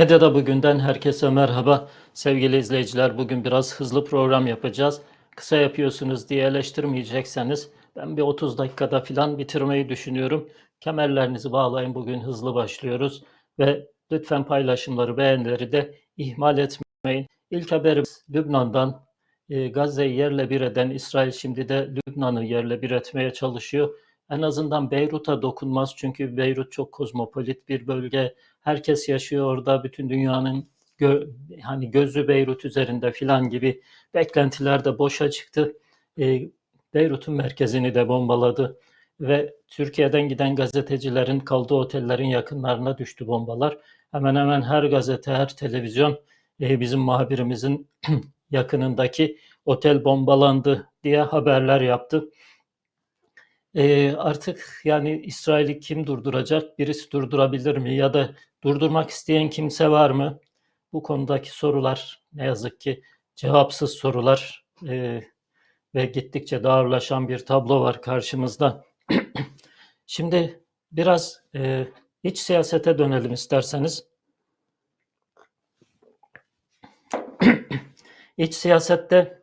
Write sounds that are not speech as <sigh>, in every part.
Medyada bugünden herkese merhaba. Sevgili izleyiciler, bugün biraz hızlı program yapacağız. Kısa yapıyorsunuz diye eleştirmeyecekseniz ben bir 30 dakikada falan bitirmeyi düşünüyorum. Kemerlerinizi bağlayın, bugün hızlı başlıyoruz. Ve lütfen paylaşımları, beğenileri de ihmal etmeyin. İlk haberimiz Lübnan'dan. E, Gazze'yi yerle bir eden İsrail şimdi de Lübnan'ı yerle bir etmeye çalışıyor. En azından Beyrut'a dokunmaz çünkü Beyrut çok kozmopolit bir bölge herkes yaşıyor orada, bütün dünyanın gö hani gözü Beyrut üzerinde filan gibi beklentiler de boşa çıktı. E, Beyrut'un merkezini de bombaladı ve Türkiye'den giden gazetecilerin kaldığı otellerin yakınlarına düştü bombalar. Hemen hemen her gazete, her televizyon e, bizim muhabirimizin <clears throat> yakınındaki otel bombalandı diye haberler yaptı. E, artık yani İsrail'i kim durduracak? Birisi durdurabilir mi? Ya da durdurmak isteyen kimse var mı? Bu konudaki sorular ne yazık ki cevapsız sorular e, ve gittikçe de ağırlaşan bir tablo var karşımızda. <clears throat> Şimdi biraz e, iç siyasete dönelim isterseniz. <clears throat> İç siyasette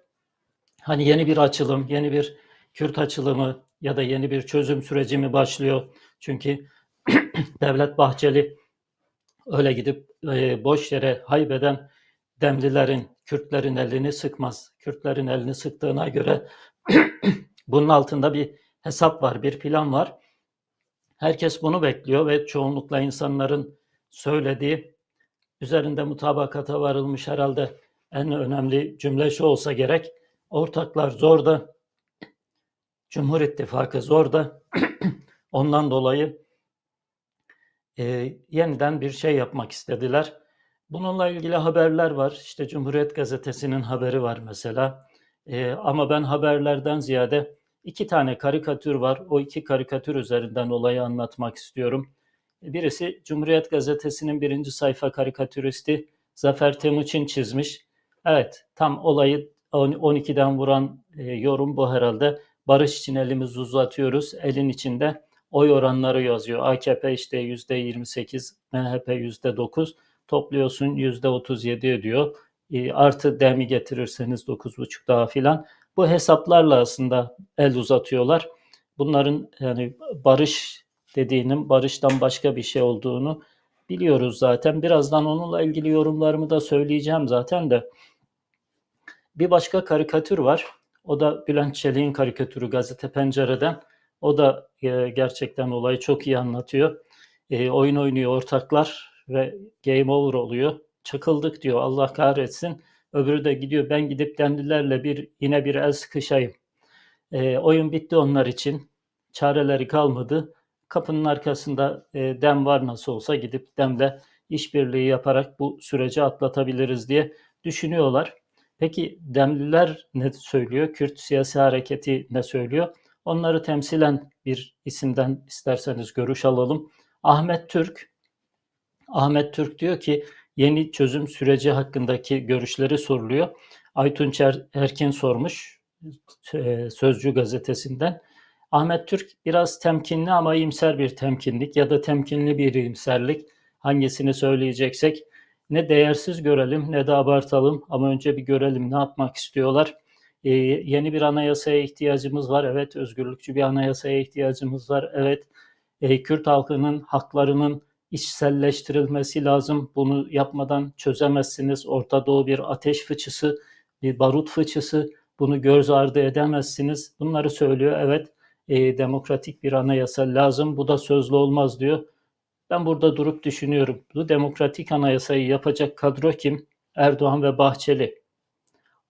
hani yeni bir açılım, yeni bir Kürt açılımı ya da yeni bir çözüm süreci mi başlıyor? Çünkü <clears throat> Devlet Bahçeli öyle gidip e, boş yere haybeden Demlilerin, Kürtlerin elini sıkmaz. Kürtlerin elini sıktığına göre <clears throat> bunun altında bir hesap var, bir plan var. Herkes bunu bekliyor ve çoğunlukla insanların söylediği üzerinde mutabakata varılmış herhalde en önemli cümle şu olsa gerek. Ortaklar zor da Cumhur İttifakı zor da <clears throat> ondan dolayı e, yeniden bir şey yapmak istediler. Bununla ilgili haberler var. İşte Cumhuriyet Gazetesi'nin haberi var mesela. E, ama ben haberlerden ziyade iki tane karikatür var. O iki karikatür üzerinden olayı anlatmak istiyorum. Birisi Cumhuriyet Gazetesi'nin birinci sayfa karikatüristi Zafer Temuçin çizmiş. Evet, tam olayı 12'den vuran e, yorum bu herhalde. Barış için elimizi uzatıyoruz. Elin içinde oy oranları yazıyor. AKP işte %28, MHP %9. Topluyorsun %37 ediyor. E, artı demi getirirseniz 9,5 daha filan. Bu hesaplarla aslında el uzatıyorlar. Bunların yani barış dediğinin barıştan başka bir şey olduğunu biliyoruz zaten. Birazdan onunla ilgili yorumlarımı da söyleyeceğim zaten de. Bir başka karikatür var. O da Bülent Çelik'in karikatürü Gazete Pencere'den. O da e, gerçekten olayı çok iyi anlatıyor. E, oyun oynuyor ortaklar ve game over oluyor. Çakıldık diyor Allah kahretsin. Öbürü de gidiyor ben gidip demlilerle bir yine bir el sıkışayım. E, oyun bitti onlar için. Çareleri kalmadı. Kapının arkasında e, dem var nasıl olsa gidip demle işbirliği yaparak bu süreci atlatabiliriz diye düşünüyorlar. Peki Demliler ne söylüyor? Kürt siyasi hareketi ne söylüyor? Onları temsilen bir isimden isterseniz görüş alalım. Ahmet Türk. Ahmet Türk diyor ki yeni çözüm süreci hakkındaki görüşleri soruluyor. Aytunç er, Erkin sormuş e, Sözcü gazetesinden. Ahmet Türk biraz temkinli ama iyimser bir temkinlik ya da temkinli bir iyimserlik hangisini söyleyeceksek ne değersiz görelim ne de abartalım ama önce bir görelim ne yapmak istiyorlar. Ee, yeni bir anayasaya ihtiyacımız var. Evet özgürlükçü bir anayasaya ihtiyacımız var. Evet e, Kürt halkının haklarının içselleştirilmesi lazım. Bunu yapmadan çözemezsiniz. Orta Doğu bir ateş fıçısı, bir barut fıçısı. Bunu göz ardı edemezsiniz. Bunları söylüyor. Evet e, demokratik bir anayasa lazım. Bu da sözlü olmaz diyor. Ben burada durup düşünüyorum. Bu demokratik anayasayı yapacak kadro kim? Erdoğan ve Bahçeli.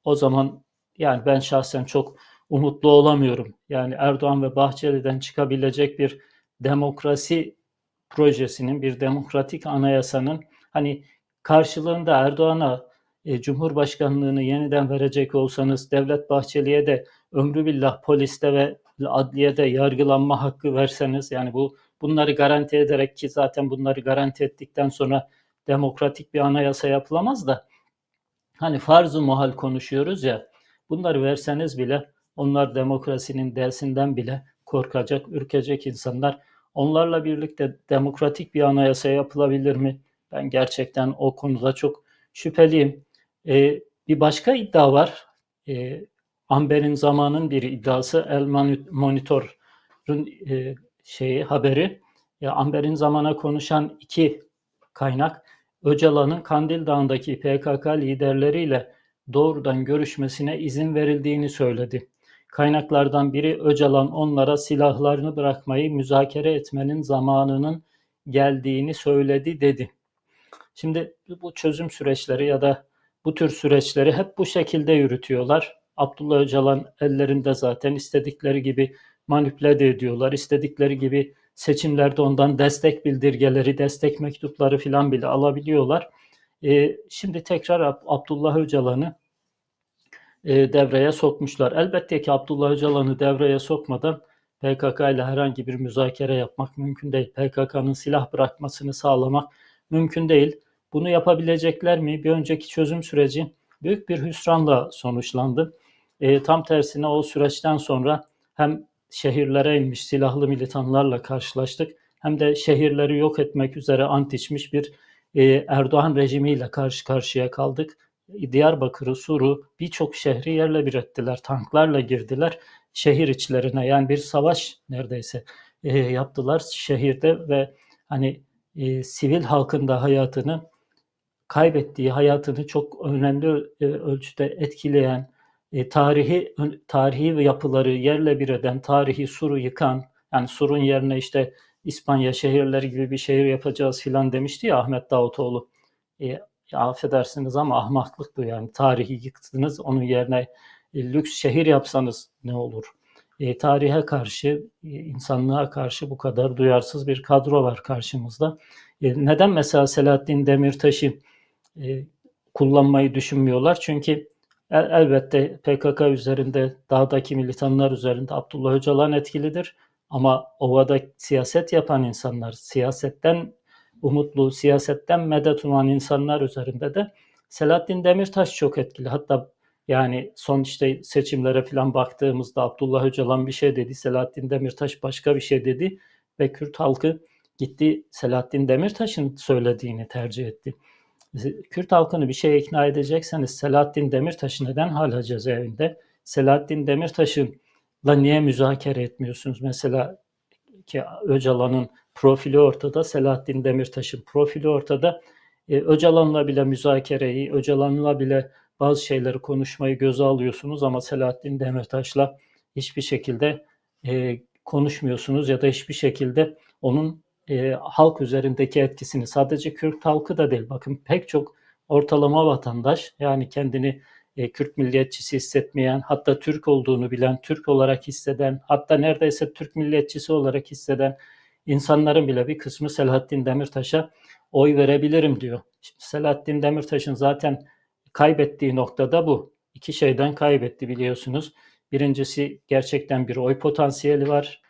O zaman yani ben şahsen çok umutlu olamıyorum. Yani Erdoğan ve Bahçeli'den çıkabilecek bir demokrasi projesinin, bir demokratik anayasanın hani karşılığında Erdoğan'a e, Cumhurbaşkanlığını yeniden verecek olsanız Devlet Bahçeli'ye de ömrü billah poliste ve adliyede yargılanma hakkı verseniz yani bu bunları garanti ederek ki zaten bunları garanti ettikten sonra demokratik bir anayasa yapılamaz da hani farz-ı muhal konuşuyoruz ya bunları verseniz bile onlar demokrasinin dersinden bile korkacak, ürkecek insanlar. Onlarla birlikte demokratik bir anayasa yapılabilir mi? Ben gerçekten o konuda çok şüpheliyim. E, bir başka iddia var. E, Amber'in zamanın bir iddiası El Monitor'un e, şeyi haberi. Ya Amber'in zamana konuşan iki kaynak Öcalan'ın Kandil Dağı'ndaki PKK liderleriyle doğrudan görüşmesine izin verildiğini söyledi. Kaynaklardan biri Öcalan onlara silahlarını bırakmayı müzakere etmenin zamanının geldiğini söyledi dedi. Şimdi bu çözüm süreçleri ya da bu tür süreçleri hep bu şekilde yürütüyorlar. Abdullah Öcalan ellerinde zaten istedikleri gibi manipüle ediyorlar. İstedikleri gibi seçimlerde ondan destek bildirgeleri, destek mektupları filan bile alabiliyorlar. E, şimdi tekrar Abdullah Öcalan'ı e, devreye sokmuşlar. Elbette ki Abdullah Öcalan'ı devreye sokmadan PKK ile herhangi bir müzakere yapmak mümkün değil. PKK'nın silah bırakmasını sağlamak mümkün değil. Bunu yapabilecekler mi? Bir önceki çözüm süreci büyük bir hüsranla sonuçlandı. E, tam tersine o süreçten sonra hem şehirlere inmiş silahlı militanlarla karşılaştık hem de şehirleri yok etmek üzere ant içmiş bir e, Erdoğan rejimiyle karşı karşıya kaldık. Diyarbakır'ı, Sur'u birçok şehri yerle bir ettiler. Tanklarla girdiler şehir içlerine. Yani bir savaş neredeyse e, yaptılar şehirde ve hani e, sivil halkın da hayatını kaybettiği, hayatını çok önemli e, ölçüde etkileyen, e, tarihi tarihi yapıları yerle bir eden, tarihi Sur'u yıkan, yani Sur'un yerine işte İspanya şehirleri gibi bir şehir yapacağız filan demişti ya Ahmet Davutoğlu. E, affedersiniz ama ahmaklık bu yani. Tarihi yıktınız, onun yerine e, lüks şehir yapsanız ne olur? E, tarihe karşı, e, insanlığa karşı bu kadar duyarsız bir kadro var karşımızda. E, neden mesela Selahattin Demirtaş'ı e, kullanmayı düşünmüyorlar? Çünkü el, elbette PKK üzerinde, dağdaki militanlar üzerinde Abdullah Öcalan etkilidir. Ama ovada siyaset yapan insanlar, siyasetten umutlu, siyasetten medet uman insanlar üzerinde de Selahattin Demirtaş çok etkili. Hatta yani son işte seçimlere falan baktığımızda Abdullah Öcalan bir şey dedi, Selahattin Demirtaş başka bir şey dedi ve Kürt halkı gitti Selahattin Demirtaş'ın söylediğini tercih etti. Kürt halkını bir şeye ikna edecekseniz Selahattin Demirtaş'ı neden hala cezaevinde? Selahattin Demirtaş'ınla niye müzakere etmiyorsunuz? Mesela ki Öcalan'ın profili ortada, Selahattin Demirtaş'ın profili ortada. E, Öcalan'la bile müzakereyi, Öcalan'la bile bazı şeyleri konuşmayı göze alıyorsunuz ama Selahattin Demirtaş'la hiçbir şekilde e, konuşmuyorsunuz ya da hiçbir şekilde onun e, halk üzerindeki etkisini sadece Kürt halkı da değil bakın pek çok ortalama vatandaş yani kendini e, Kürt milliyetçisi hissetmeyen hatta Türk olduğunu bilen Türk olarak hisseden hatta neredeyse Türk milliyetçisi olarak hisseden insanların bile bir kısmı Selahattin Demirtaş'a oy verebilirim diyor. Şimdi Selahattin Demirtaş'ın zaten kaybettiği noktada bu. İki şeyden kaybetti biliyorsunuz. Birincisi gerçekten bir oy potansiyeli var.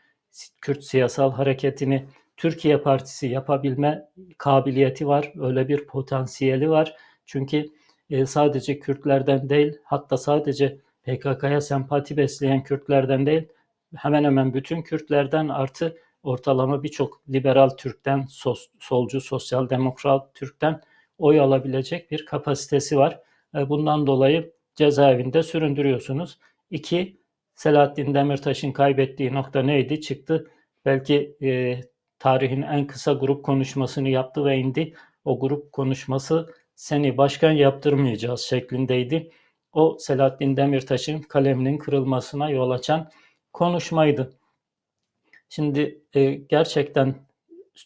Kürt siyasal hareketini Türkiye Partisi yapabilme kabiliyeti var. Öyle bir potansiyeli var. Çünkü e, sadece Kürtlerden değil, hatta sadece PKK'ya sempati besleyen Kürtlerden değil, hemen hemen bütün Kürtlerden artı ortalama birçok liberal Türk'ten, sos, solcu, sosyal demokrat Türk'ten oy alabilecek bir kapasitesi var. E, bundan dolayı cezaevinde süründürüyorsunuz. İki, Selahattin Demirtaş'ın kaybettiği nokta neydi? Çıktı. Belki e, tarihin en kısa grup konuşmasını yaptı ve indi. O grup konuşması seni başkan yaptırmayacağız şeklindeydi. O Selahattin Demirtaş'ın kaleminin kırılmasına yol açan konuşmaydı. Şimdi e, gerçekten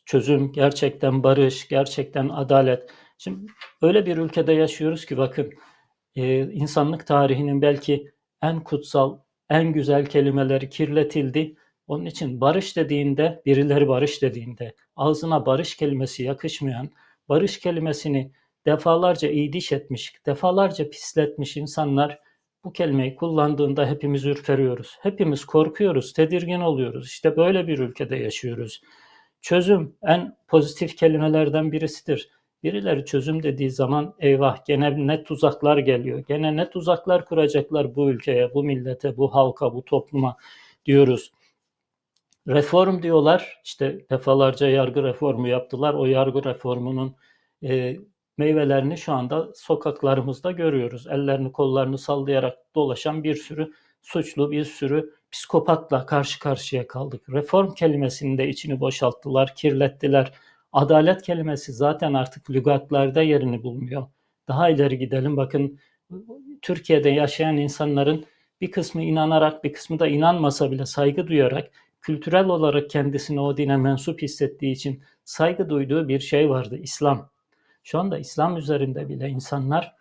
çözüm, gerçekten barış, gerçekten adalet. Şimdi öyle bir ülkede yaşıyoruz ki bakın e, insanlık tarihinin belki en kutsal, en güzel kelimeleri kirletildi. Onun için barış dediğinde, birileri barış dediğinde ağzına barış kelimesi yakışmayan, barış kelimesini defalarca iyiliş etmiş, defalarca pisletmiş insanlar bu kelimeyi kullandığında hepimiz ürperiyoruz. Hepimiz korkuyoruz, tedirgin oluyoruz. İşte böyle bir ülkede yaşıyoruz. Çözüm en pozitif kelimelerden birisidir. Birileri çözüm dediği zaman eyvah gene ne tuzaklar geliyor. Gene ne tuzaklar kuracaklar bu ülkeye, bu millete, bu halka, bu topluma diyoruz. Reform diyorlar. İşte defalarca yargı reformu yaptılar. O yargı reformunun e, meyvelerini şu anda sokaklarımızda görüyoruz. Ellerini kollarını sallayarak dolaşan bir sürü suçlu, bir sürü psikopatla karşı karşıya kaldık. Reform kelimesinin de içini boşalttılar, kirlettiler. Adalet kelimesi zaten artık lügatlarda yerini bulmuyor. Daha ileri gidelim. Bakın Türkiye'de yaşayan insanların bir kısmı inanarak, bir kısmı da inanmasa bile saygı duyarak, kültürel olarak kendisini o dine mensup hissettiği için saygı duyduğu bir şey vardı, İslam. Şu anda İslam üzerinde bile insanlar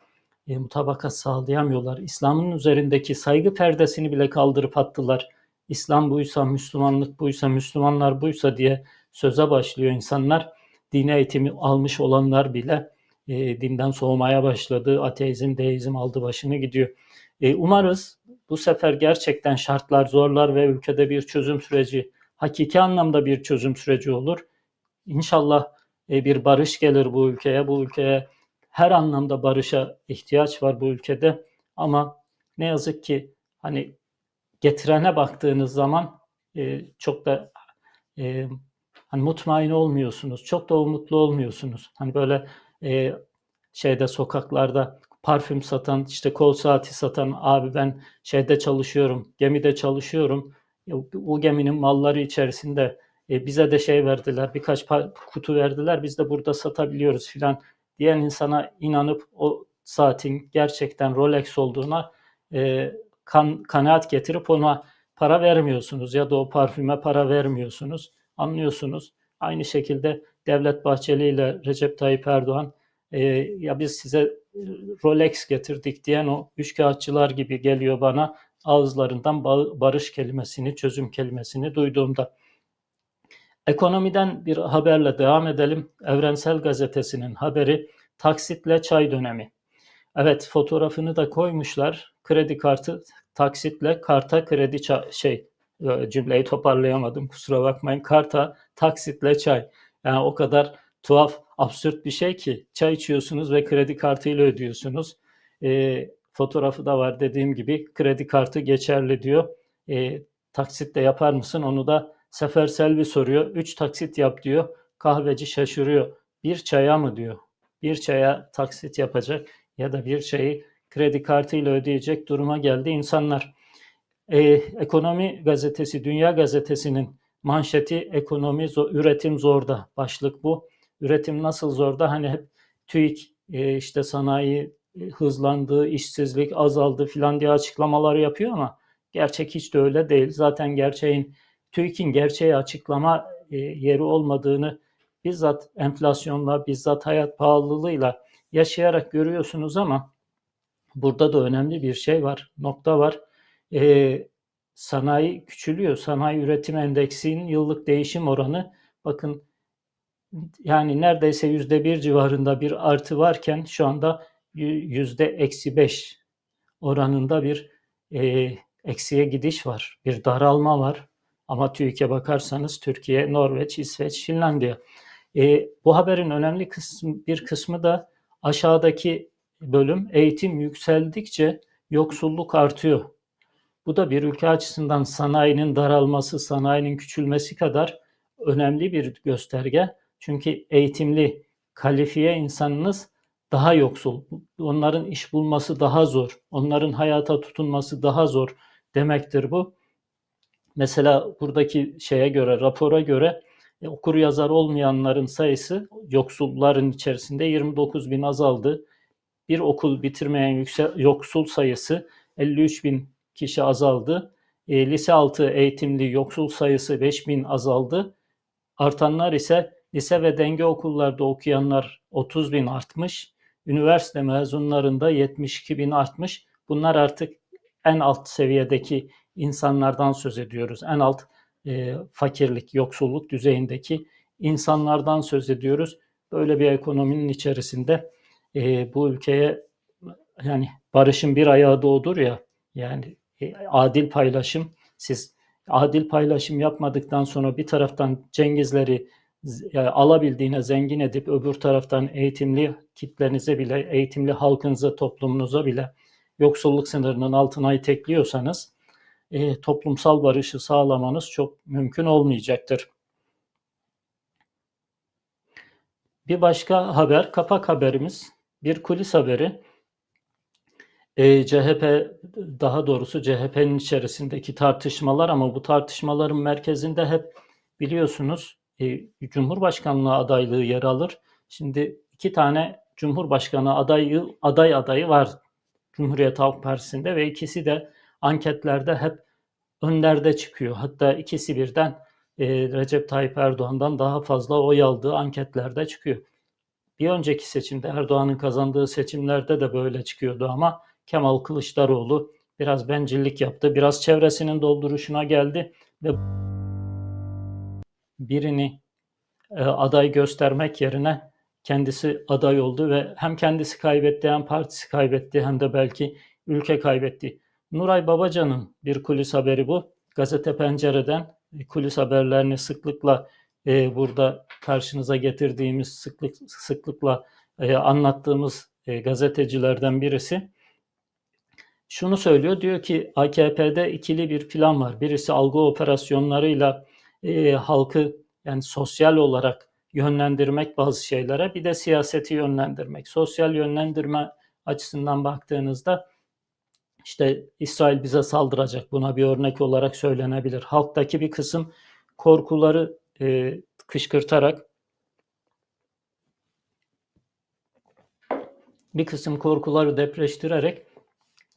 e, mutabakat sağlayamıyorlar. İslam'ın üzerindeki saygı perdesini bile kaldırıp attılar. İslam buysa, Müslümanlık buysa, Müslümanlar buysa diye söze başlıyor insanlar. Dine eğitimi almış olanlar bile e, dinden soğumaya başladı. Ateizm, deizm aldı başını gidiyor. E, umarız bu sefer gerçekten şartlar zorlar ve ülkede bir çözüm süreci, hakiki anlamda bir çözüm süreci olur. İnşallah e, bir barış gelir bu ülkeye. Bu ülkeye her anlamda barışa ihtiyaç var bu ülkede. Ama ne yazık ki hani getirene baktığınız zaman e, çok da hani mutmain olmuyorsunuz. Çok da umutlu olmuyorsunuz. Hani böyle şeyde sokaklarda parfüm satan, işte kol saati satan abi ben şeyde çalışıyorum, gemide çalışıyorum. Bu geminin malları içerisinde e, bize de şey verdiler, birkaç kutu verdiler. Biz de burada satabiliyoruz filan diyen insana inanıp o saatin gerçekten Rolex olduğuna e, kan, kanaat getirip ona para vermiyorsunuz ya da o parfüme para vermiyorsunuz. Anlıyorsunuz. Aynı şekilde Devlet Bahçeli ile Recep Tayyip Erdoğan e, ya biz size Rolex getirdik diyen o üçkağıtçılar gibi geliyor bana ağızlarından barış kelimesini, çözüm kelimesini duyduğumda. Ekonomiden bir haberle devam edelim. Evrensel Gazetesi'nin haberi taksitle çay dönemi. Evet fotoğrafını da koymuşlar. Kredi kartı taksitle karta kredi şey e, cümleyi toparlayamadım kusura bakmayın. Karta taksitle çay. Yani o kadar tuhaf, absürt bir şey ki çay içiyorsunuz ve kredi kartıyla ödüyorsunuz. E, fotoğrafı da var dediğim gibi kredi kartı geçerli diyor. E, taksitle yapar mısın? Onu da Sefer Selvi soruyor. Üç taksit yap diyor. Kahveci şaşırıyor. Bir çaya mı diyor. Bir çaya taksit yapacak ya da bir çayı kredi kartıyla ödeyecek duruma geldi insanlar. Ee, Ekonomi gazetesi, Dünya gazetesinin manşeti ekonomi, üretim zorda. Başlık bu. Üretim nasıl zorda? Hani hep TÜİK e, işte sanayi e, hızlandı, işsizlik azaldı filan diye açıklamalar yapıyor ama gerçek hiç de öyle değil. Zaten gerçeğin TÜİK'in gerçeği açıklama e, yeri olmadığını bizzat enflasyonla, bizzat hayat pahalılığıyla yaşayarak görüyorsunuz ama burada da önemli bir şey var, nokta var. E, sanayi küçülüyor. Sanayi üretim endeksinin yıllık değişim oranı bakın yani neredeyse yüzde bir civarında bir artı varken şu anda yüzde eksi beş oranında bir e, eksiye gidiş var. Bir daralma var. Ama TÜİK'e bakarsanız Türkiye, Norveç, İsveç, Finlandiya. E, bu haberin önemli kısmı, bir kısmı da aşağıdaki bölüm eğitim yükseldikçe yoksulluk artıyor. Bu da bir ülke açısından sanayinin daralması, sanayinin küçülmesi kadar önemli bir gösterge. Çünkü eğitimli, kalifiye insanınız daha yoksul. Onların iş bulması daha zor. Onların hayata tutunması daha zor demektir bu. Mesela buradaki şeye göre, rapora göre e, okur yazar olmayanların sayısı yoksulların içerisinde 29 bin azaldı. Bir okul bitirmeyen yüksel, yoksul sayısı 53 bin kişi azaldı. E, lise altı eğitimli yoksul sayısı 5 bin azaldı. Artanlar ise lise ve denge okullarda okuyanlar 30 bin artmış. Üniversite mezunlarında 72 bin artmış. Bunlar artık en alt seviyedeki insanlardan söz ediyoruz. En alt e, fakirlik, yoksulluk düzeyindeki insanlardan söz ediyoruz. Böyle bir ekonominin içerisinde e, bu ülkeye yani barışın bir ayağı doğudur ya yani e, adil paylaşım siz adil paylaşım yapmadıktan sonra bir taraftan Cengizleri yani alabildiğine zengin edip öbür taraftan eğitimli kitlenize bile, eğitimli halkınıza, toplumunuza bile yoksulluk sınırının altına itekliyorsanız e, toplumsal barışı sağlamanız çok mümkün olmayacaktır. bir başka haber, kapak haberimiz, bir kulis haberi. Eee, CHP, daha doğrusu CHP'nin içerisindeki tartışmalar ama bu tartışmaların merkezinde hep biliyorsunuz eee, Cumhurbaşkanlığı adaylığı yer alır. Şimdi iki tane Cumhurbaşkanı adayı aday adayı var Cumhuriyet Halk Partisi'nde ve ikisi de anketlerde hep önlerde çıkıyor. Hatta ikisi birden eee, Recep Tayyip Erdoğan'dan daha fazla oy aldığı anketlerde çıkıyor. Bir önceki seçimde Erdoğan'ın kazandığı seçimlerde de böyle çıkıyordu ama Kemal Kılıçdaroğlu biraz bencillik yaptı. Biraz çevresinin dolduruşuna geldi ve birini e, aday göstermek yerine kendisi aday oldu ve hem kendisi kaybetti hem partisi kaybetti hem de belki ülke kaybetti. Nuray Babacan'ın bir kulis haberi bu. Gazete Pencere'den e, kulis haberlerini sıklıkla e, burada karşınıza getirdiğimiz sıklık sıklıkla e, anlattığımız e, gazetecilerden birisi şunu söylüyor. Diyor ki AKP'de ikili bir plan var. Birisi algı operasyonlarıyla e, halkı yani sosyal olarak yönlendirmek bazı şeylere bir de siyaseti yönlendirmek. Sosyal yönlendirme açısından baktığınızda işte İsrail bize saldıracak buna bir örnek olarak söylenebilir. Halktaki bir kısım korkuları e, kışkırtarak bir kısım korkuları depreştirerek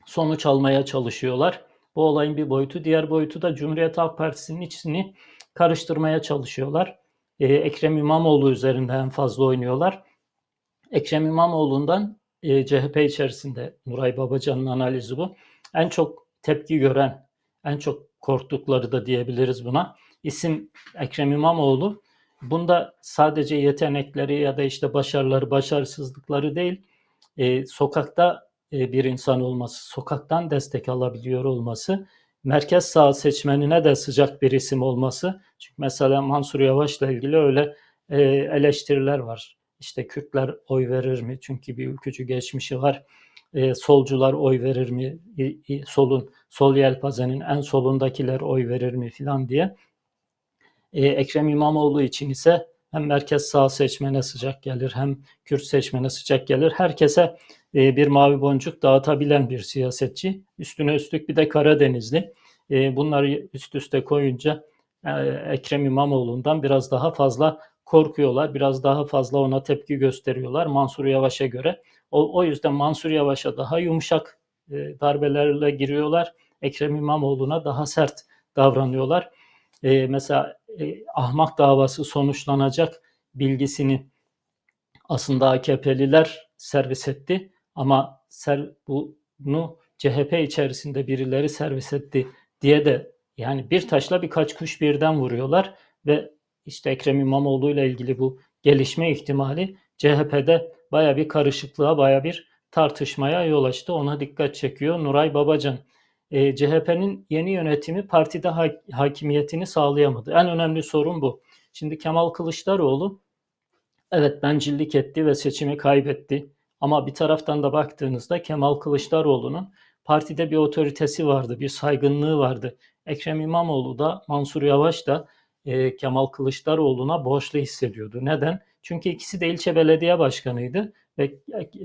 sonuç almaya çalışıyorlar. Bu olayın bir boyutu. Diğer boyutu da Cumhuriyet Halk Partisi'nin içini karıştırmaya çalışıyorlar. Ee, Ekrem İmamoğlu üzerinde en fazla oynuyorlar. Ekrem İmamoğlu'ndan e, CHP içerisinde Nuray Babacan'ın analizi bu. En çok tepki gören, en çok korktukları da diyebiliriz buna. İsim Ekrem İmamoğlu. Bunda sadece yetenekleri ya da işte başarıları, başarısızlıkları değil, e, sokakta e, bir insan olması, sokaktan destek alabiliyor olması, merkez sağ seçmenine de sıcak bir isim olması. Çünkü mesela Mansur Yavaş'la ilgili öyle e, eleştiriler var. İşte Kürtler oy verir mi? Çünkü bir ülkücü geçmişi var. E, solcular oy verir mi? solun sol yelpazenin en solundakiler oy verir mi filan diye. Ekrem İmamoğlu için ise hem merkez sağ seçmene sıcak gelir hem Kürt seçmene sıcak gelir. Herkese e, bir mavi boncuk dağıtabilen bir siyasetçi. Üstüne üstlük bir de Karadenizli. E, bunları üst üste koyunca e, Ekrem İmamoğlu'ndan biraz daha fazla korkuyorlar. Biraz daha fazla ona tepki gösteriyorlar Mansur Yavaş'a göre. O, o yüzden Mansur Yavaş'a daha yumuşak darbelerle giriyorlar. Ekrem İmamoğlu'na daha sert davranıyorlar. mesela ahmak davası sonuçlanacak bilgisini aslında AKP'liler servis etti. Ama ser, bunu CHP içerisinde birileri servis etti diye de yani bir taşla birkaç kuş birden vuruyorlar ve işte Ekrem İmamoğlu ile ilgili bu gelişme ihtimali CHP'de baya bir karışıklığa, baya bir tartışmaya yol açtı. Ona dikkat çekiyor Nuray Babacan. E, CHP'nin yeni yönetimi partide ha- hakimiyetini sağlayamadı. En önemli sorun bu. Şimdi Kemal Kılıçdaroğlu evet bencillik etti ve seçimi kaybetti. Ama bir taraftan da baktığınızda Kemal Kılıçdaroğlu'nun partide bir otoritesi vardı, bir saygınlığı vardı. Ekrem İmamoğlu da Mansur Yavaş da e, Kemal Kılıçdaroğlu'na borçlu hissediyordu. Neden? Çünkü ikisi de ilçe belediye başkanıydı ve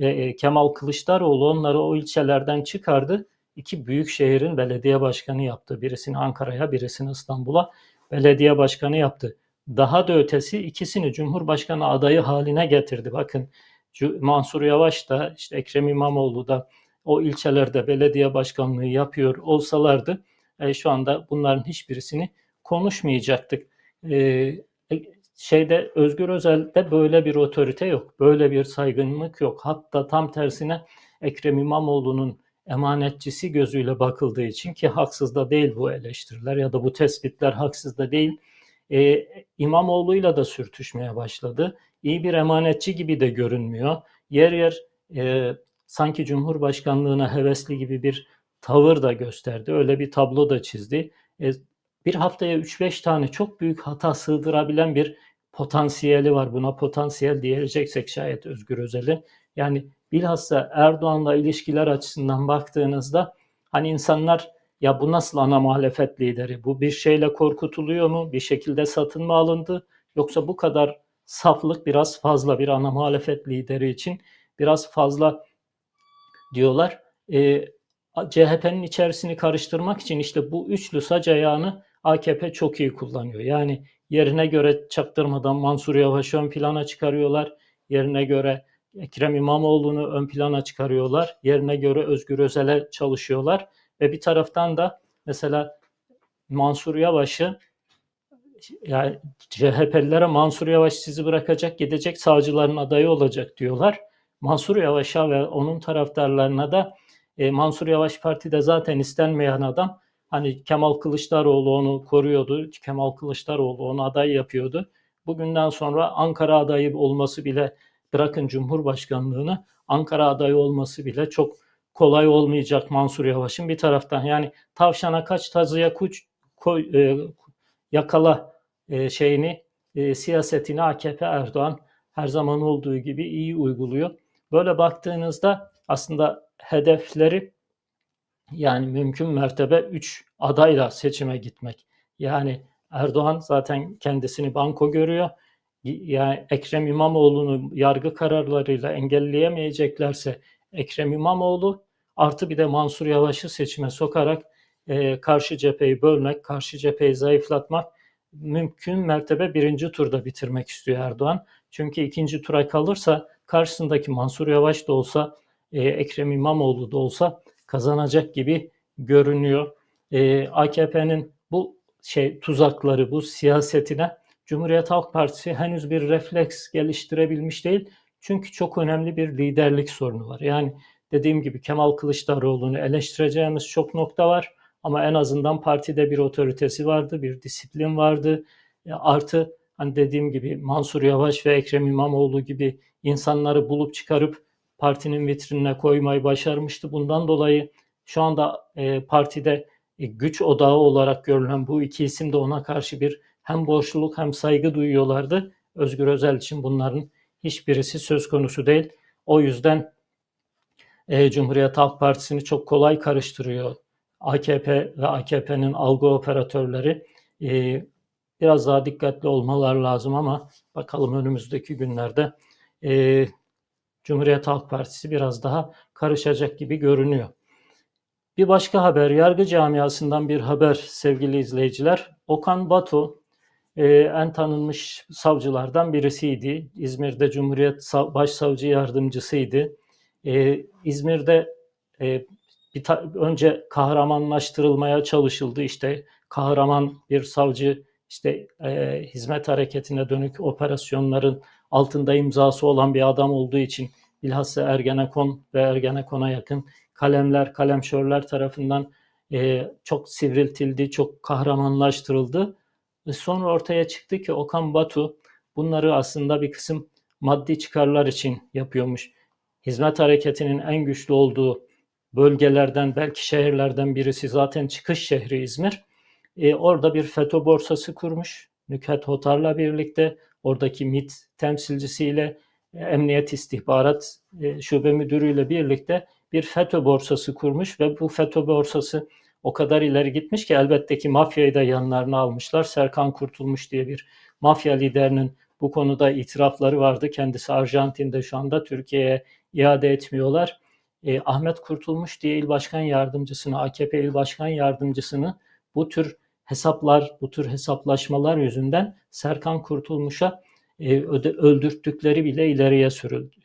e, e, Kemal Kılıçdaroğlu onları o ilçelerden çıkardı. İki büyük şehrin belediye başkanı yaptı. Birisini Ankara'ya, birisini İstanbul'a belediye başkanı yaptı. Daha da ötesi ikisini Cumhurbaşkanı adayı haline getirdi. Bakın Mansur Yavaş da işte Ekrem İmamoğlu da o ilçelerde belediye başkanlığı yapıyor olsalardı e, şu anda bunların hiçbirisini konuşmayacaktık. E, e, şeyde Özgür Özel'de böyle bir otorite yok. Böyle bir saygınlık yok. Hatta tam tersine Ekrem İmamoğlu'nun emanetçisi gözüyle bakıldığı için ki haksız da değil bu eleştiriler ya da bu tespitler haksız da değil. E, İmamoğlu'yla da sürtüşmeye başladı iyi bir emanetçi gibi de görünmüyor. Yer yer e, sanki Cumhurbaşkanlığına hevesli gibi bir tavır da gösterdi. Öyle bir tablo da çizdi. E, bir haftaya 3-5 tane çok büyük hata sığdırabilen bir potansiyeli var. Buna potansiyel diyeceksek şayet Özgür Özel'in. Yani bilhassa Erdoğan'la ilişkiler açısından baktığınızda hani insanlar ya bu nasıl ana muhalefet lideri? Bu bir şeyle korkutuluyor mu? Bir şekilde satın mı alındı? Yoksa bu kadar saflık biraz fazla bir ana muhalefet lideri için biraz fazla diyorlar. E, CHP'nin içerisini karıştırmak için işte bu üçlü sac ayağını AKP çok iyi kullanıyor. Yani yerine göre çaktırmadan Mansur Yavaş'ı ön plana çıkarıyorlar. Yerine göre Ekrem İmamoğlu'nu ön plana çıkarıyorlar. Yerine göre Özgür Özel'e çalışıyorlar. Ve bir taraftan da mesela Mansur Yavaş'ı yani CHP'lilere Mansur Yavaş sizi bırakacak, gidecek sağcıların adayı olacak diyorlar. Mansur Yavaş'a ve onun taraftarlarına da e, Mansur Yavaş partide zaten istenmeyen adam. Hani Kemal Kılıçdaroğlu onu koruyordu. Kemal Kılıçdaroğlu onu aday yapıyordu. Bugünden sonra Ankara adayı olması bile bırakın Cumhurbaşkanlığını Ankara adayı olması bile çok kolay olmayacak Mansur Yavaş'ın bir taraftan. Yani tavşana kaç tazıya kuş koy, e, yakala e, şeyini e, siyasetini AKP Erdoğan her zaman olduğu gibi iyi uyguluyor. Böyle baktığınızda aslında hedefleri yani mümkün mertebe 3 adayla seçime gitmek. Yani Erdoğan zaten kendisini banko görüyor. Yani Ekrem İmamoğlu'nu yargı kararlarıyla engelleyemeyeceklerse Ekrem İmamoğlu artı bir de Mansur Yavaş'ı seçime sokarak e, karşı cepheyi bölmek, karşı cepheyi zayıflatmak mümkün mertebe birinci turda bitirmek istiyor Erdoğan. Çünkü ikinci tura kalırsa karşısındaki Mansur Yavaş da olsa, e, Ekrem İmamoğlu da olsa kazanacak gibi görünüyor. E, AKP'nin bu şey tuzakları, bu siyasetine Cumhuriyet Halk Partisi henüz bir refleks geliştirebilmiş değil. Çünkü çok önemli bir liderlik sorunu var. Yani dediğim gibi Kemal Kılıçdaroğlu'nu eleştireceğimiz çok nokta var. Ama en azından partide bir otoritesi vardı, bir disiplin vardı. E, artı hani dediğim gibi Mansur Yavaş ve Ekrem İmamoğlu gibi insanları bulup çıkarıp partinin vitrinine koymayı başarmıştı. Bundan dolayı şu anda e, partide e, güç odağı olarak görülen bu iki isim de ona karşı bir hem borçluluk hem saygı duyuyorlardı. Özgür Özel için bunların hiçbirisi söz konusu değil. O yüzden e, Cumhuriyet Halk Partisi'ni çok kolay karıştırıyor AKP ve AKP'nin algı operatörleri e, biraz daha dikkatli olmalar lazım ama bakalım önümüzdeki günlerde e, Cumhuriyet Halk Partisi biraz daha karışacak gibi görünüyor. Bir başka haber, yargı camiasından bir haber sevgili izleyiciler. Okan Batu e, en tanınmış savcılardan birisiydi. İzmir'de Cumhuriyet Başsavcı Yardımcısıydı. E, İzmir'de e, bir önce kahramanlaştırılmaya çalışıldı. İşte kahraman bir savcı işte e, hizmet hareketine dönük operasyonların altında imzası olan bir adam olduğu için bilhassa Ergenekon ve Ergenekon'a yakın kalemler, kalemşörler tarafından e, çok sivriltildi, çok kahramanlaştırıldı. E, sonra ortaya çıktı ki Okan Batu bunları aslında bir kısım maddi çıkarlar için yapıyormuş. Hizmet hareketinin en güçlü olduğu bölgelerden belki şehirlerden birisi zaten çıkış şehri İzmir. E, orada bir FETÖ borsası kurmuş. Nükhet Hotar'la birlikte oradaki MİT temsilcisiyle e, Emniyet İstihbarat e, Şube Müdürü'yle birlikte bir FETÖ borsası kurmuş ve bu FETÖ borsası o kadar ileri gitmiş ki elbette ki mafyayı da yanlarına almışlar. Serkan Kurtulmuş diye bir mafya liderinin bu konuda itirafları vardı. Kendisi Arjantin'de şu anda Türkiye'ye iade etmiyorlar e, Ahmet Kurtulmuş diye il başkan yardımcısını, AKP il başkan yardımcısını bu tür hesaplar, bu tür hesaplaşmalar yüzünden Serkan Kurtulmuş'a e, öldürttükleri bile ileriye sürüldü.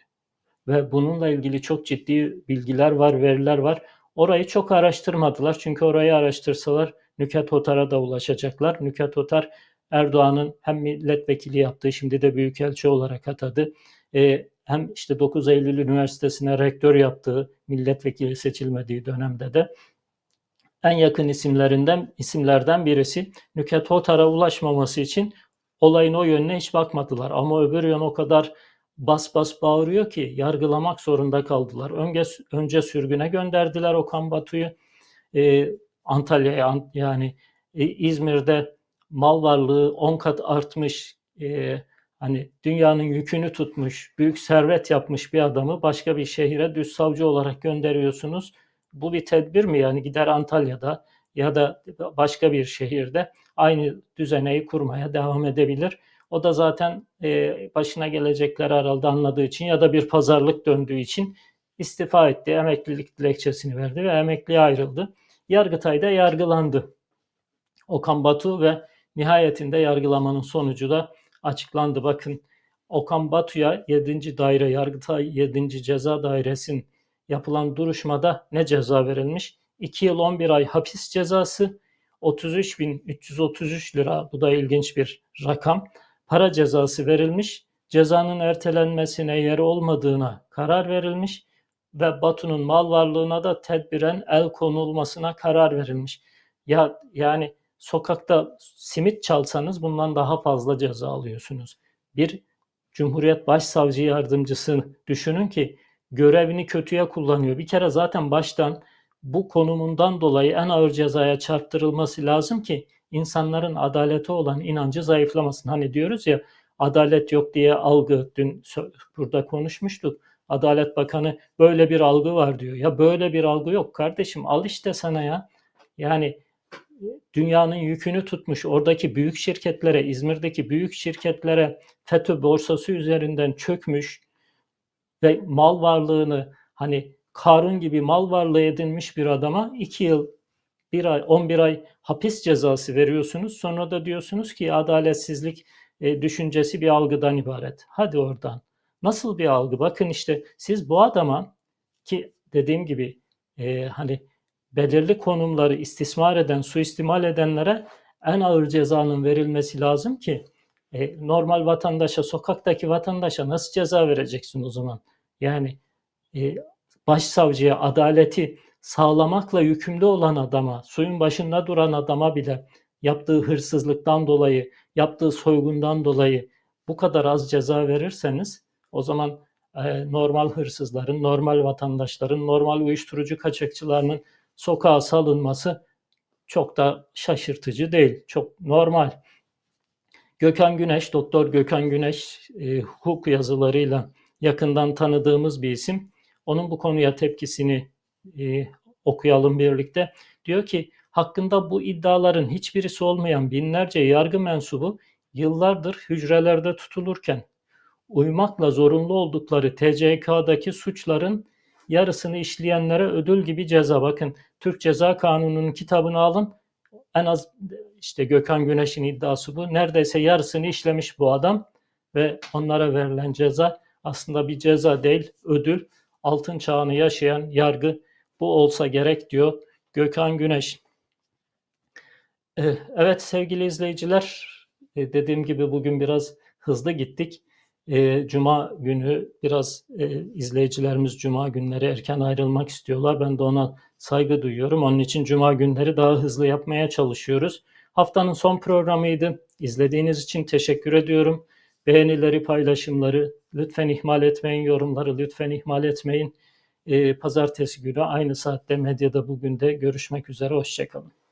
Ve bununla ilgili çok ciddi bilgiler var, veriler var. Orayı çok araştırmadılar. Çünkü orayı araştırsalar Nüket Otar'a da ulaşacaklar. Nüket Otar Erdoğan'ın hem milletvekili yaptığı, şimdi de büyükelçi olarak atadı. E, hem işte 9 Eylül Üniversitesi'ne rektör yaptığı, milletvekili seçilmediği dönemde de en yakın isimlerinden isimlerden birisi. Nüket Hotar'a ulaşmaması için olayın o yönüne hiç bakmadılar. Ama öbür yön o kadar bas bas bağırıyor ki yargılamak zorunda kaldılar. Önce, önce sürgüne gönderdiler Okan Batu'yu. Ee, Antalya'ya yani e, İzmir'de mal varlığı 10 kat artmış. E, hani dünyanın yükünü tutmuş, büyük servet yapmış bir adamı başka bir şehire düz savcı olarak gönderiyorsunuz. Bu bir tedbir mi? Yani gider Antalya'da ya da başka bir şehirde aynı düzeneyi kurmaya devam edebilir. O da zaten e, başına gelecekleri herhalde anladığı için ya da bir pazarlık döndüğü için istifa etti. Emeklilik dilekçesini verdi ve emekliye ayrıldı. Yargıtay'da yargılandı. Okan Batu ve nihayetinde yargılamanın sonucu da açıklandı. Bakın Okan Batu'ya 7. daire Yargıtay 7. Ceza Dairesi'nin yapılan duruşmada ne ceza verilmiş? 2 yıl 11 ay hapis cezası, 33.333 lira bu da ilginç bir rakam. Para cezası verilmiş. Cezanın ertelenmesine yeri olmadığına karar verilmiş ve Batu'nun mal varlığına da tedbiren el konulmasına karar verilmiş. Ya yani sokakta simit çalsanız bundan daha fazla ceza alıyorsunuz. Bir Cumhuriyet Başsavcı Yardımcısı düşünün ki görevini kötüye kullanıyor. Bir kere zaten baştan bu konumundan dolayı en ağır cezaya çarptırılması lazım ki insanların adalete olan inancı zayıflamasın. Hani diyoruz ya adalet yok diye algı dün burada konuşmuştuk. Adalet Bakanı böyle bir algı var diyor. Ya böyle bir algı yok kardeşim al işte sana ya. Yani dünyanın yükünü tutmuş oradaki büyük şirketlere, İzmir'deki büyük şirketlere FETÖ borsası üzerinden çökmüş ve mal varlığını hani Karun gibi mal varlığı edinmiş bir adama 2 yıl, 1 ay, 11 ay hapis cezası veriyorsunuz. Sonra da diyorsunuz ki adaletsizlik e, düşüncesi bir algıdan ibaret. Hadi oradan. Nasıl bir algı? Bakın işte siz bu adama ki dediğim gibi e, hani belirli konumları istismar eden, suistimal edenlere en ağır cezanın verilmesi lazım ki e, normal vatandaşa, sokaktaki vatandaşa nasıl ceza vereceksin o zaman? Yani e, başsavcıya adaleti sağlamakla yükümlü olan adama, suyun başında duran adama bile yaptığı hırsızlıktan dolayı, yaptığı soygundan dolayı bu kadar az ceza verirseniz o zaman e, normal hırsızların, normal vatandaşların, normal uyuşturucu kaçakçılarının sokağa salınması çok da şaşırtıcı değil. Çok normal. Gökhan Güneş, Doktor Gökhan Güneş e, hukuk yazılarıyla yakından tanıdığımız bir isim. Onun bu konuya tepkisini e, okuyalım birlikte. Diyor ki hakkında bu iddiaların hiçbirisi olmayan binlerce yargı mensubu yıllardır hücrelerde tutulurken uymakla zorunlu oldukları TCK'daki suçların yarısını işleyenlere ödül gibi ceza. Bakın Türk Ceza Kanunu'nun kitabını alın. En az işte Gökhan Güneş'in iddiası bu. Neredeyse yarısını işlemiş bu adam ve onlara verilen ceza aslında bir ceza değil, ödül. Altın çağını yaşayan yargı bu olsa gerek diyor Gökhan Güneş. Eh, evet sevgili izleyiciler, eh, dediğim gibi bugün biraz hızlı gittik. E, Cuma günü biraz e, izleyicilerimiz Cuma günleri erken ayrılmak istiyorlar. Ben de ona saygı duyuyorum. Onun için Cuma günleri daha hızlı yapmaya çalışıyoruz. Haftanın son programıydı. İzlediğiniz için teşekkür ediyorum. Beğenileri, paylaşımları lütfen ihmal etmeyin. Yorumları lütfen ihmal etmeyin. E, pazartesi günü aynı saatte medyada bugün de görüşmek üzere. Hoşçakalın.